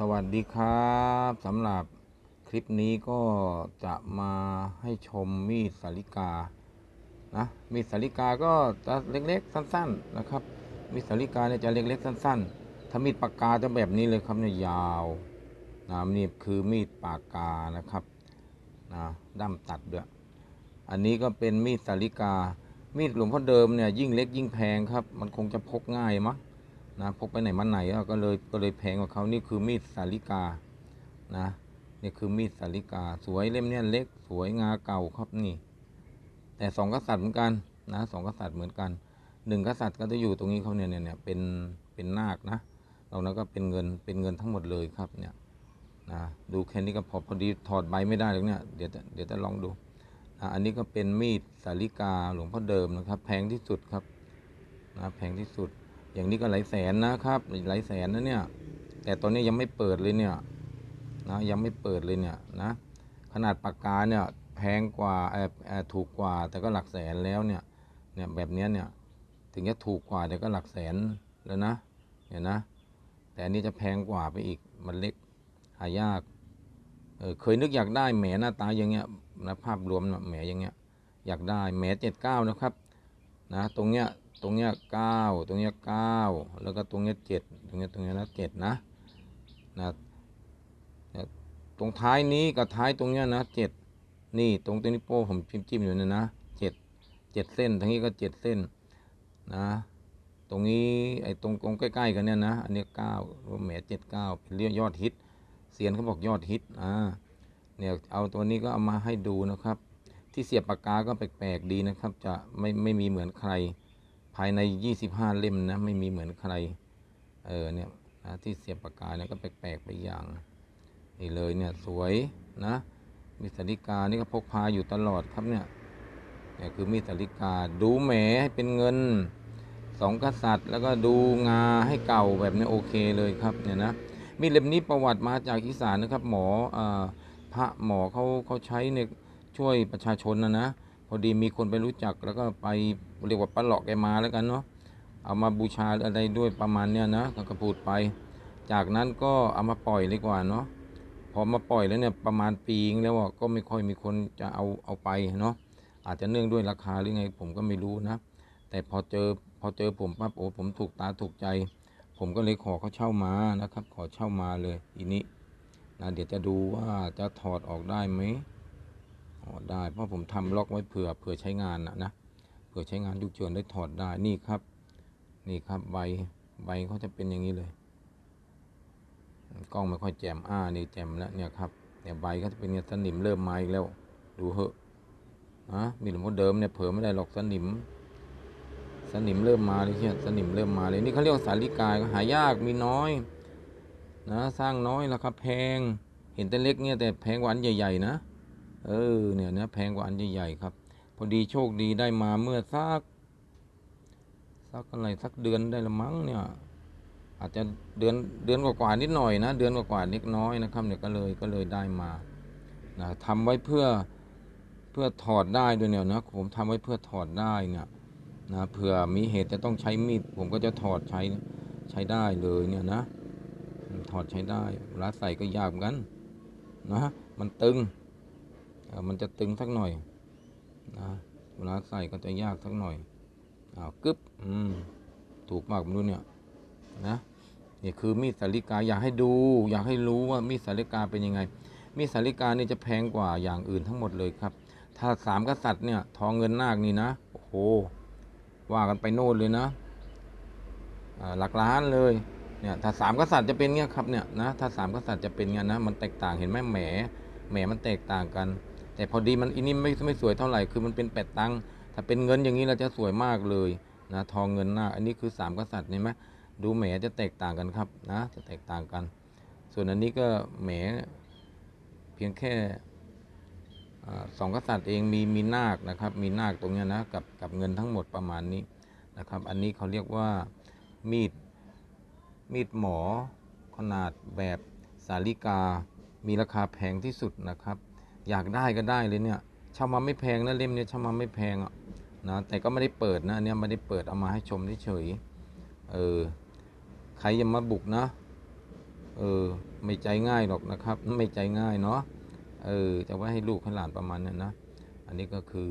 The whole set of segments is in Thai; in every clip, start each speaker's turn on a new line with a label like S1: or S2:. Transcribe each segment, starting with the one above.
S1: สวัสดีครับสำหรับคลิปนี้ก็จะมาให้ชมมีดสาลิกานะมีดสาลิกาก็จะเล็กๆสั้น ๆนะครับ มีดสาลิกาเนี่ยจะเล็กๆสั้น ๆ ถ้ามีดปากกาจะแบบนี้เลยครับเนี่ยยาวนะนี่คือมีดปากกานะครับนะด้ามตัดด้วยอันนี้ก็เป็นมีดสาลิกา มีดหลวงพ่อเดิมเนี่ยยิ่งเล็กยิ่งแพงครับ มันคงจะพกง่ายมั้ง นะพกไปไหนมาไหนก็เลยก็เลยแพงกว่าเขานี่คือมีดสาลิกานะนี่คือมีดสาลิกา สวยเล่มเนี่ยเล็กสวยงาเก่าครับนี่ แต่สองกษัตริย์เหมือนกันนะสองกษัตริย์เหมือนกันหนึ่งกษัตริย์ก็จะอยู่ตรงนี้เขาเนี่ยเนี่ยเป็นเป็นนาคนะเรานั้นก็เป็นเงินเป็นเงินทั้งหมดเลยครับเนี่ยนะดูแค่นี้ก็พอพอดีถอดใบไม่ได้แล้วเนี่ยเดี๋ยวจะเดี๋ยวจะลองดูอะอันนี้ก็เป็นมีดสาลิกาหลวงพ่อเดิมนะครับ แพงที่สุดครับนะแพงที่สุด อย่างนี้ก็หลายแสนนะครับหลายแสนนะเนี่ย แต่ตอนนี้ยังไม่เปิดเลยเนี่ยนะยังไม่เปิดเลยเนี่ยนะขนาดปากกาเนี่ยแพงกว่าเออเออถูกกว่า แต่ก็หลักแสนแล้วเนี่ยเนี่ยแบบนี้เนี่ยถึงจะถูกกว่าแต่ก็หลักแสนแล้วนะเนี่ยนะ แต่อันนี้จะแพงกว่าไปอีกมันเล็กหายากเออเคยนึกอยากได้แหมหน้าตาอย่างเงี้ยนะภาพรวมนะแหมอย่างเงี้ยอยากได้แหมเจ็ดเก้านะครับนะตรงเนี้ย ตรงเนี้ยเก้าตรงเนี้ยเก้าแล้วก็ตรงเนี้ยเจ็ดตรงเนี้ยตรงเนี้ยนะเจ็ดนะนะตรงท้ายนี้กับท้ายตรงเนี้ยนะเจ็ดนี่ตรงตัวนิ้วโป้ผมจิ้มจิ้มอยู่เนี่ยนะเจ็ดเจ็ดเส้นทั้งนี้ก็เจ็ดเส้นนะ ตรงนี้ไอ้ตรงตรงใกล้ๆกันเนี่ยนะอันนี้เก้ารวมแหมเจ็ดเก้าเป็นเรียกยอดฮิตเสียนเขาบอกยอดฮิตอ่าเนี่ยเอาตัวนี้ก็เอามาให้ดูนะครับ ที่เสียบปากกาก็แปลกๆดีนะครับ จะไม่ไม่มีเหมือนใคร ภายใน 25 เล่มนะไม่มีเหมือนใคร เออเนี่ยนะที่เสียบปากกาเนี่ยก็แปลกๆไปอย่าง นี่เลยเนี่ยสวยนะมีสาริกานี่ก็พกพาอยู่ตลอดครับเนี่ยเนี่ยคือมีสาริกาดูแหมให้เป็นเงินสองกษัตริย์ แล้วก็ดูงาให้เก่าแบบนี้โอเคเลยครับเนี่ยนะมีเล่มนี้ประวัติมาจากอีสานนะครับ หมอเออพระหมอเขาเขาใช้ในช่วยประชาชนนะนะ พอดีมีคนไปรู้จักแล้วก็ไปเรียกว่าปลาหลอกแกมาแล้วกันเนาะเอามาบูชาอะไรด้วยประมาณเนี้ยนะก็พูดไป จากนั้นก็เอามาปล่อยเลยกว่าเนาะพอมาปล่อยแล้วเนี่ยประมาณปีงแล้วก็ไม่ค่อยมีคนจะเอาเอาไปเนาะอาจจะเนื่องด้วยราคาหรือไงผมก็ไม่รู้นะ แต่พอเจอพอเจอผมปั๊บโอ้ผมถูกตาถูกใจ ผมก็เลยขอเขาเช่ามานะครับ ขอเช่ามาเลยอีนี้นะเดี๋ยวจะดูว่าจะถอดออกได้ไหม ถอดได้ เพราะผมทำล็อกไว้เผื่อเผื่อใช้งานนะนะเผื่อใช้งานฉุกเฉินได้ถอดได้นี่ครับ นี่ครับใบใบเขาจะเป็นอย่างนี้เลยกล้องไม่ค่อยแจมอ่านี่แจมแล้วเนี่ยครับเนี่ยใบเขาจะเป็นเนี่ยสนิมเริ่มมาอีกแล้ว ดูเหอะนะมีหลวงพ่อเดิมเนี่ยเผลอไม่ได้หรอกสนิม สนิมเริ่มมาเลยเชียสนิมเริ่มมาเลยนี่เขาเรียกสาลิกาก็หายากมีน้อย นะ สร้างน้อยราคาแพง เห็นแต่เล็กเนี่ยแต่แพงกว่าอันใหญ่ๆนะ เออเนี่ยนื้อแพงกว่าอันใหญ่ๆครับ พอดีโชคดีได้มาเมื่อสักสักอะไรสักเดือนได้ละมั้งเนี่ย อาจจะเดือนเดือนกว่าๆนิดหน่อยนะ เดือนกว่าๆนิดน้อยนะครับเนี่ยก็เลยก็เลยได้มานะทำไว้เพื่อเพื่อถอดได้ด้วยเนี่ยนะผมทำไว้เพื่อถอดได้เนี่ยนะเผื่อมีเหตุจะต้องใช้มีด ผมก็จะถอดใช้ใช้ได้เลยเนี่ยนะ ถอดใช้ได้เวลาใส่ก็ยากเหมือนกันนะมันตึง มันจะตึงสักหน่อยนะเวลาใส่ก็จะยากสักหน่อยอ้าวกึบอืมถูกมากผมรู้เนี่ยนะนี่คือมีดสาลิกาอยากให้ดู อยากให้รู้ว่ามีดสาลิกาเป็นยังไง มีดสาลิกานี่จะแพงกว่าอย่างอื่นทั้งหมดเลยครับ ถ้าสามกษัตริย์เนี่ยทองเงินนาคนี่นะโอ้โหว่ากันไปโน่นเลยนะหลักล้านเลยเนี่ยถ้าสามกษัตริย์จะเป็นเงี้ยครับเนี่ยนะถ้าสามกษัตริย์จะเป็นเงี้ยนะมันแตกต่างเห็นไหมแหมแหมมันแตกต่างกัน แต่พอดีมันอันนี้ไม่ไม่สวยเท่าไหร่คือมันเป็นแปดตังค์ถ้าเป็นเงินอย่างนี้เราจะสวยมากเลยนะทองเงินหน้าคอันนี้คือสามกษัตริย์เห็นไหมดูแหมจะแตกต่างกันครับนะจะแตกต่างกัน ส่วนอันนี้ก็แหมเพียงแค่สองกษัตริย์เองมีมีนาคนะครับ มีนาคตรงนี้นะกับกับเงินทั้งหมดประมาณนี้นะครับ อันนี้เขาเรียกว่ามีดมีดหมอขนาดแบบสาลิกา มีราคาแพงที่สุดนะครับ อยากได้ก็ได้เลยเนี่ยเช่ามาไม่แพงนะเล่มเนี้ยเช่ามาไม่แพงอะนะแต่ก็ไม่ได้เปิดนะเนี่ยไม่ได้เปิดเอามาให้ชมเฉยเออใครจะมาบุกนะเออไม่ใจง่ายหรอกนะครับ ไม่ใจง่ายเนาะเออจะไว้ให้ลูกให้หลานประมาณนั้นนะ อันนี้ก็คือ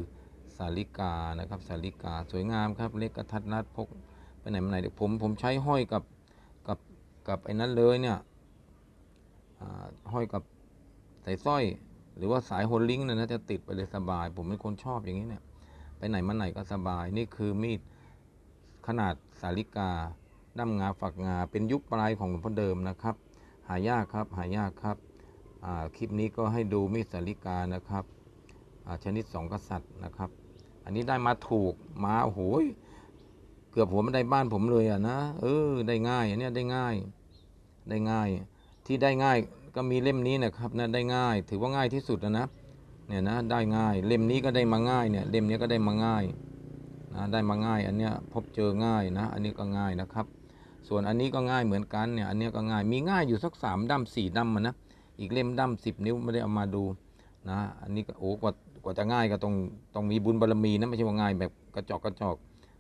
S1: สาลิกานะครับสาลิกาสวยงามครับ เล็กกระทัดรัดพกไปไหนมาไหนเดี๋ยวผมผมใช้ห้อยกับกับกับไอ้นั้นเลยเนี่ยห้อยกับสายสร้อย หรือว่าสายโฮลลิงก์เนยนะจะติดไปเลยสบาย ผมเป็นคนชอบอย่างนี้เนี่ย ไปไหนมาไหนก็สบาย นี่คือมีดขนาดสาลิกาด้ามงาฝักงา เป็นยุคปลายของหลวงพ่อเดิมนะครับ หายากครับ หายากครับคลิปนี้ก็ให้ดูมีดสาลิกานะครับชนิดสองกษัตริย์นะครับ อันนี้ได้มาถูกมาโอ้โหเกือบหัวไม่ได้บ้านผมเลยอะนะเออได้ง่ายอันนี้ได้ง่ายได้ง่ายที่ได้ง่าย ก็มีเล่มนี้นะครับนะได้ง่าย ถือว่าง่ายที่สุดนะเนี่ยนะได้ง่ายเล่มนี้ก็ได้มาง่ายเนี่ยเล่มนี้ก็ได้มาง่ายนะได้มาง่าย อันเนี้ยพบเจอง่ายนะ อันนี้ก็ง่ายนะครับ ส่วนอันนี้ก็ง่ายเหมือนกันเนี่ยอันนี้ก็ง่ายมีง่ายอยู่สักสามดั้มสี่ดั้มมันนะอีกเล่มดั้มสิบนิ้วไม่ได้เอามาดูนะอันนี้ก็โอ้กว่ากว่าจะง่ายก็ต้องต้องมีบุญบารมีนะไม่ใช่ว่าง่ายแบบกระจอกกระจอก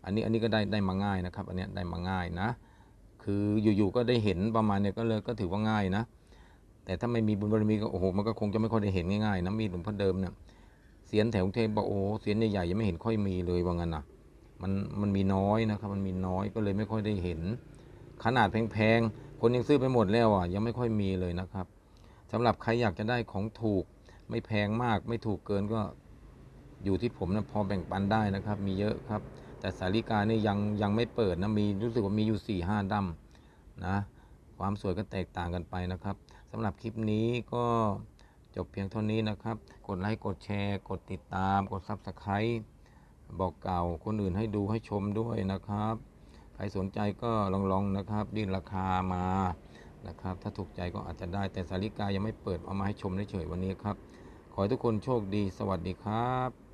S1: อันนี้อันนี้ก็ได้ได้มาง่ายนะครับ อันเนี้ยได้มาง่ายนะ คืออยู่ๆก็ได้เห็นประมาณเนี่ยก็เลยก็ถือว่าง่ายนะ แต่ถ้าไม่มีบุญบารมีก็โอ้โหมันก็คงจะไม่ค่อยได้เห็นง่ายๆนะมีดหลวงพ่อเดิมเนี่ยเสียนแถวกรุงเทพบอกโอ้เสียนใหญ่ๆยังไม่เห็นค่อยมีเลยว่างั้นนะมันมันมีน้อยนะครับ มันมีน้อยก็เลยไม่ค่อยได้เห็น ขนาดแพงๆคนยังซื้อไปหมดแล้วอะยังไม่ค่อยมีเลยนะครับสำหรับใครอยากจะได้ของถูก ไม่แพงมากไม่ถูกเกินก็อยู่ที่ผมนะพอแบ่งปันได้นะครับ มีเยอะครับ แต่สาริกานี่ยังยังไม่เปิดนะมีรู้สึกว่ามีอยู่4ี่ห้าดั้มนะความสวยก็แตกต่างกันไปนะครับำหรับคลิปนี้ก็จบเพียงเท่านี้นะครับ กดไลค์ กดแชร์ กดติดตาม กด Subscribe บอกเกล่าวคนอื่นให้ดูให้ชมด้วยนะครับ ใครสนใจก็ลองๆนะครับดิ้นราคามานะครับ ถ้าถูกใจก็อาจจะได้ แต่สาริกายังไม่เปิดเอามาให้ชมเฉยๆวันนี้ครับ ขอให้ทุกคนโชคดี สวัสดีครับ